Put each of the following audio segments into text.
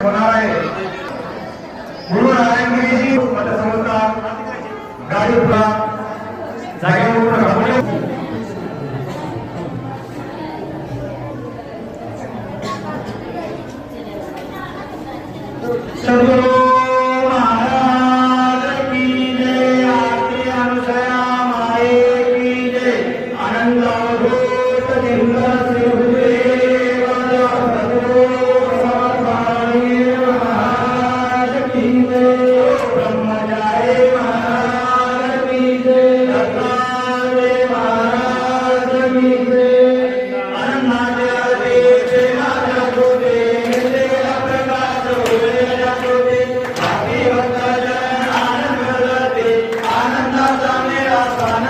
होणार आहे गुरु नारायणगिरीजी मतसंस्थान गाडीपुरा जागेवर राबवले सर्व para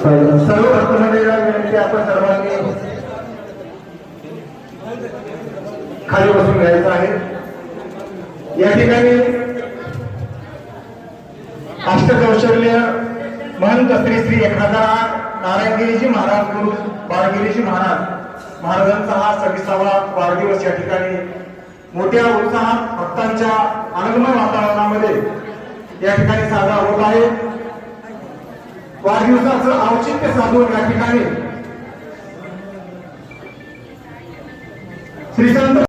सर्व भक्तमंडळीला आपण सर्वांनी खाली बसून घ्यायचं आहे. या ठिकाणी अष्टकौशल्य महंत श्री श्री एखादा नारायणगिरीजी महाराज गुरु बाळगिरीजी महाराज महाराजांचा हा सव्वीसावा वाढदिवस या ठिकाणी मोठ्या उत्साहात भक्तांच्या आनंदमय वातावरणामध्ये या ठिकाणी साजरा होत आहे. वाढदिवसाचं औचित्य साधून या ठिकाणी. श्रीसंत